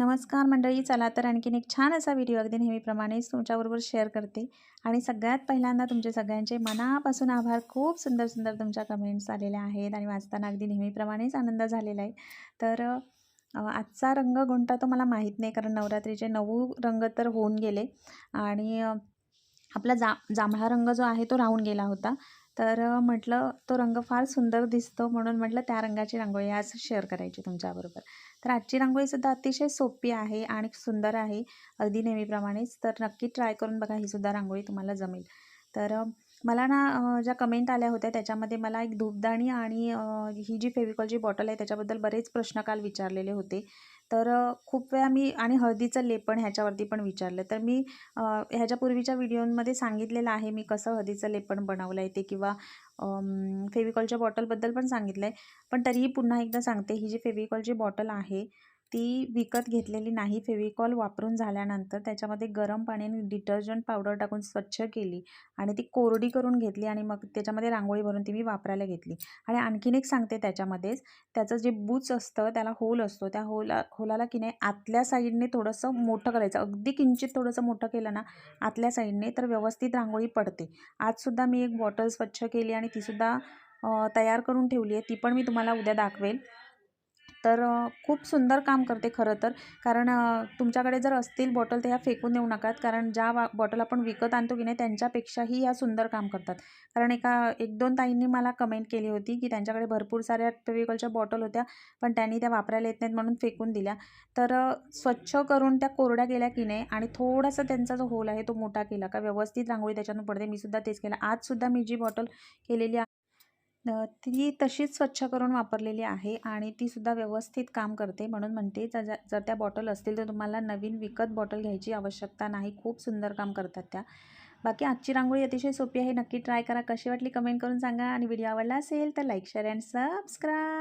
नमस्कार मंडळी चला तर आणखीन एक छान असा व्हिडिओ अगदी नेहमीप्रमाणेच तुमच्याबरोबर शेअर करते. आणि सगळ्यात पहिल्यांदा तुमचे सगळ्यांचे मनापासून आभार. खूप सुंदर सुंदर तुमच्या कमेंट्स आलेल्या आहेत आणि वाचताना अगदी नेहमीप्रमाणेच आनंद झालेला आहे. तर आजचा रंग कोणता तो मला माहीत नाही कारण नवरात्रीचे नऊ रंग तर होऊन गेले. आणि आपला जा जांभळा रंग जो आहे तो राहून गेला होता. तर म्हटलं तो रंग फार सुंदर दिसतो म्हणून म्हटलं त्या रंगाची रांगोळी आज शेअर करायची तुमच्याबरोबर. तर आजची रांगोळीसुद्धा अतिशय सोपी आहे आणि सुंदर आहे अगदी नेहमीप्रमाणेच. तर नक्की ट्राय करून बघा ही सुद्धा रांगोळी तुम्हाला जमेल. तर मला ना ज्या कमेंट आल्या होत्या त्याच्यामध्ये मला एक धूपदाणी आणि ही जी फेविकॉलची बॉटल आहे त्याच्याबद्दल बरेच प्रश्न काल विचारलेले होते. तर खूप वेळा मी आणि हळदीचं लेपण ह्याच्यावरती पण विचारलं. तर मी ह्याच्यापूर्वीच्या व्हिडिओमध्ये सांगितलेलं आहे मी कसं हळदीचं लेपण बनवलं आहे ते किंवा फेविकॉलच्या बॉटलबद्दल पण सांगितलं आहे पण तरीही पुन्हा एकदा सांगते ही जी फेविकॉलची बॉटल आहे ती विकत घेतलेली नाही. फेविकॉल वापरून झाल्यानंतर त्याच्यामध्ये गरम पाण्याने डिटर्जंट पावडर टाकून स्वच्छ केली आणि ती कोरडी करून घेतली आणि मग त्याच्यामध्ये रांगोळी भरून ती मी वापरायला घेतली. आणि आणखीन एक सांगते त्याच्यामध्येच त्याचं जे बूच असतं त्याला होल असतो. त्या होला होलाला की नाही आतल्या साईडने थोडंसं मोठं करायचं. अगदी किंचित थोडंसं मोठं केलं ना आतल्या साईडने तर व्यवस्थित रांगोळी पडते. आजसुद्धा मी एक बॉटल स्वच्छ केली आणि तीसुद्धा तयार करून ठेवली आहे. ती पण मी तुम्हाला उद्या दाखवेल. तर खूप सुंदर काम करते खरं तर. कारण तुमच्याकडे जर असतील बॉटल तर ह्या फेकून देऊ नकात कारण ज्या वा बॉटल आपण विकत आणतो की नाही त्यांच्यापेक्षाही ह्या सुंदर काम करतात. कारण एका एक दोन ताईंनी मला कमेंट केली होती की त्यांच्याकडे भरपूर साऱ्या फेविकॉलच्या बॉटल होत्या पण त्यांनी त्या वापरायला येत नाहीत म्हणून फेकून दिल्या. तर स्वच्छ करून त्या कोरड्या केल्या की नाही आणि थोडासा त्यांचा जो होल आहे तो मोठा केला. का व्यवस्थित रांगोळी त्याच्यातून पडते. मी सुद्धा तेच केलं. आजसुद्धा मी जी बॉटल केलेली आहे ती तशीच स्वच्छ करून वापरलेली आहे आणि ती सुद्धा व्यवस्थित काम करते म्हणून म्हणते जर जर जर त्या बॉटल असतील तर तुम्हाला नवीन विकत बॉटल घ्यायची आवश्यकता नाही. खूप सुंदर काम करतात त्या. बाकी आजची रांगोळी अतिशय सोपी आहे. नक्की ट्राय करा. कशी वाटली कमेंट करून सांगा आणि व्हिडिओ आवडला असेल तर लाईक शेअर अँड सबस्क्राईब.